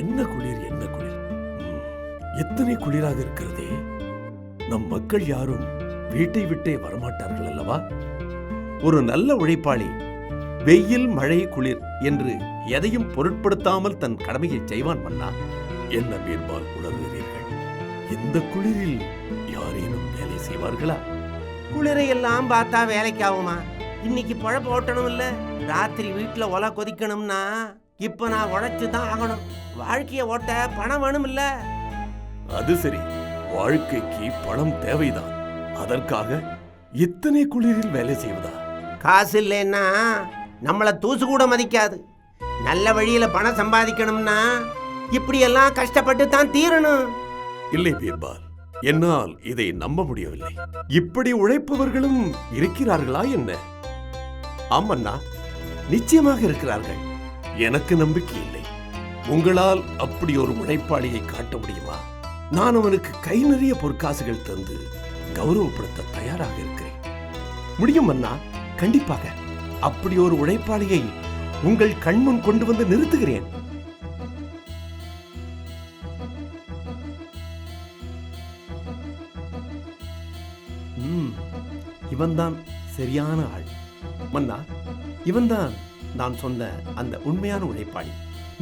என்ன குளிர் என்ன குளிர்? எத்தனை குளிராக இருக்கிறதே? நம் மக்கள் யாரும் வீட்டை விட்டே வரமாட்டார்கள் அல்லவா? ஒரு நல்ல உழைப்பாளி வெயில் மழை குளிர் என்று எதையும் பொருட்படுத்தாமல் தன் கடமையை செய்வான் மன்னா? என்ன மேற்பால் உணர்கிறீர்கள்? இந்த குளிரில் யாரேனும் வேலை செய்வார்களா? குளிரை எல்லாம் பார்த்தா வேலைக்கு ஆகுமா? இன்னைக்கு பழப்பு ஓட்டணும் இல்ல ராத்திரி வீட்டுல ஒலை கொதிக்கணும்னா? இப்ப நான் உழைச்சு தான் ஆகணும். வாழ்க்கைய ஓட்ட பணம் வேணும் இல்ல அது சரி. வாழ்க்கைக்கு பணம் தேவைதான். அதற்காக இத்தனை குளிரில் வேலை செய்வதா? காசு இல்லைன்னா நம்மள தூசு கூட மதிக்காது. நல்ல வழியில பணம் சம்பாதிக்கணும்னா இப்படியெல்லாம் கஷ்டப்பட்டு தான் தீரணும். இல்லை பீர்பால் என்னால் இதை நம்ப முடியவில்லை. இப்படி உழைப்பவர்களும் இருக்கிறார்களா என்ன? ஆமண்ணா நிச்சயமாக இருக்கிறார்கள். எனக்கு நம்பிக்கை இல்லை. உங்களால் அப்படி ஒரு உழைப்பாளியை காட்ட முடியுமா? நான் அவனுக்கு கை நிறைய பொற்காசுகள் தந்து கௌரவப்படுத்த தயாராக இருக்கிறேன். முடியும் அண்ணா கண்டிப்பாக. அப்படி ஒரு உழைப்பாளியை உங்கள் கண்முன் கொண்டு வந்து நிறுத்துகிறேன். இவன்தான் சரியான ஆள். மன்னா இவன்தான் நான் சொன்ன அந்த உண்மையான உழைப்பாளி.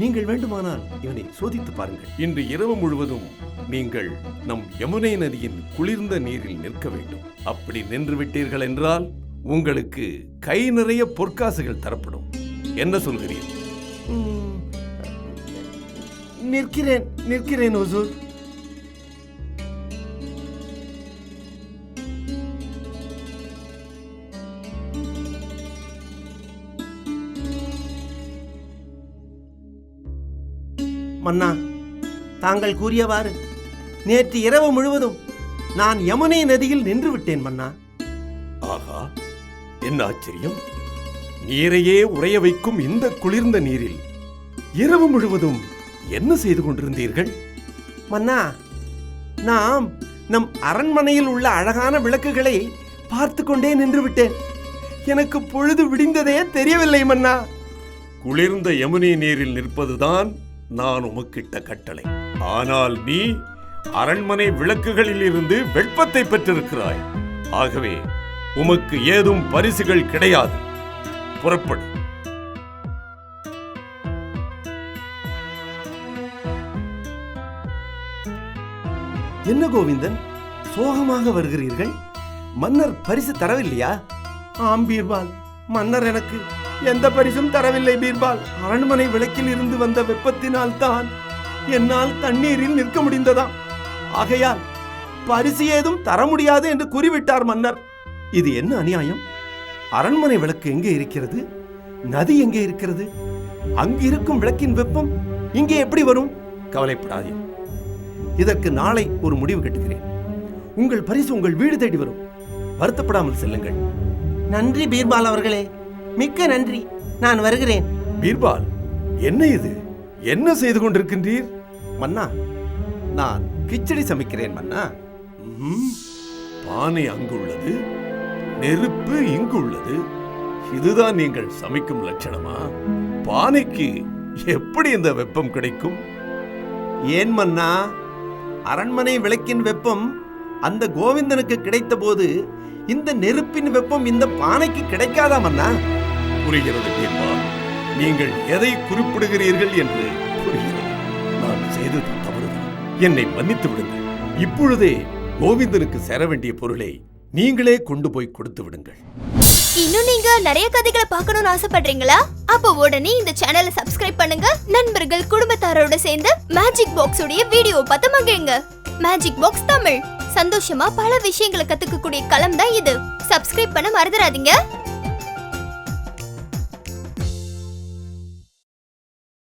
நீங்கள் வேண்டுமானால் இவனை சோதித்து பாருங்கள். இன்று இரவு முழுவதும் நீங்கள் நம் யமுனை நதியின் குளிர்ந்த நீரில் நிற்க வேண்டும். அப்படி நின்று விட்டீர்கள் என்றால் உங்களுக்கு கை நிறைய பொற்காசுகள் தரப்படும். என்ன சொல்கிறீர்கள்? நிற்கிறேன் நிற்கிறேன் ஒசூர். மன்னா தாங்கள் கூறியவாறு நேற்று இரவு முழுவதும் நான் யமுனை நதியில் நின்று விட்டேன் மன்னா. ஆஹா என்ன ஆச்சரியம்? நீரையே உறைய வைக்கும் இந்த குளிர்ந்த நீரில் இரவு முழுவதும் என்ன செய்து கொண்டிருந்தீர்கள்? மன்னா நாம் நம் அரண்மனையில் உள்ள அழகான விளக்குகளை பார்த்து கொண்டே நின்று விட்டேன். எனக்கு பொழுது விடிந்ததே தெரியவில்லை மன்னா. குளிர்ந்த யமுனை நீரில் நிற்பதுதான் நான் உமக்கிட்ட கட்டளை. ஆனால் நீ அரண்மனை விளக்குகளில் இருந்து வெப்பத்தை பெற்றிருக்கிறாய். ஆகவே உமக்கு ஏதும் பரிசுகள் கிடையாது. புறப்படு. என்ன கோவிந்தன்? சோகமாக வருகிறீர்கள்? மன்னர் பரிசு தரவில்லையா? ஆம் பீர்பால். மன்னர் எனக்கு எந்த பரிசும் தரவில்லை பீர்பால். அரண்மனை விளக்கில் இருந்து வந்த வெப்பத்தினால் தான் என்னால் தண்ணீரில் நிற்க முடிந்ததாம். ஆகையால் பரிசு ஏதும் தர முடியாது என்று கூறிவிட்டார் மன்னர். இது என்ன அநியாயம்? அரண்மனை விளக்கு எங்கே இருக்கிறது? நதி எங்கே இருக்கிறது? அங்கிருக்கும் விளக்கின் வெப்பம் இங்கே எப்படி வரும்? கவலைப்படாதே இதற்கு நாளை ஒரு முடிவு கட்டுகிறேன். உங்கள் பரிசு உங்கள் வீடு தேடி வரும். வருத்தப்படாமல் செல்லுங்கள். நன்றி பீர்பால் அவர்களே. மிக்க நன்றி. நான் வருகிறேன். பீர்பால் என்ன இது? என்ன செய்து கொண்டிருக்கின்றீர்? மன்னா நான் கிச்சடி சமைக்கிறேன் மன்னா. பானை அங்குள்ளது நெருப்பு இங்குள்ளது. இதுதான் நீங்கள் சமைக்கும் லட்சணமா? பானைக்கு எப்படி இந்த வெப்பம் கிடைக்கும்? ஏன் மன்னா அரண்மனை விளக்கின் வெப்பம் அந்த கோவிந்தனுக்கு கிடைத்த போது இந்த நெருப்பின் வெப்பம் இந்த பானைக்கு கிடைக்காதா மன்னா? புரிகிறது என்பார் நீங்கள் எதை குறிப்பிடுகிறீர்கள் என்று புரிகிறது. நான் செய்தது தவறுதான். என்னை மன்னித்து விடுங்கள். இப்பொழுதே கோவிந்தனுக்கு சேர வேண்டிய பொருளை நீங்களே கொண்டு போய் கொடுத்து விடுங்கள். இன்னும் நீங்க நிறைய கதைகளை பார்க்கணும்னு ஆசைப்படுறீங்களா? அப்போ உடனே இந்த சேனலை சப்ஸ்கிரைப் பண்ணுங்க. நண்பர்கள் குடும்பத்தாரோட சேர்ந்து மேஜிக் பாக்ஸ் உடைய வீடியோ பார்த்து மகிழுங்க. Magic box Tamil. சந்தோஷமா பல விஷயங்களை கத்துக்கக்கூடிய களம் தான் இது. சப்ஸ்கிரைப் பண்ண மறந்துடாதீங்க.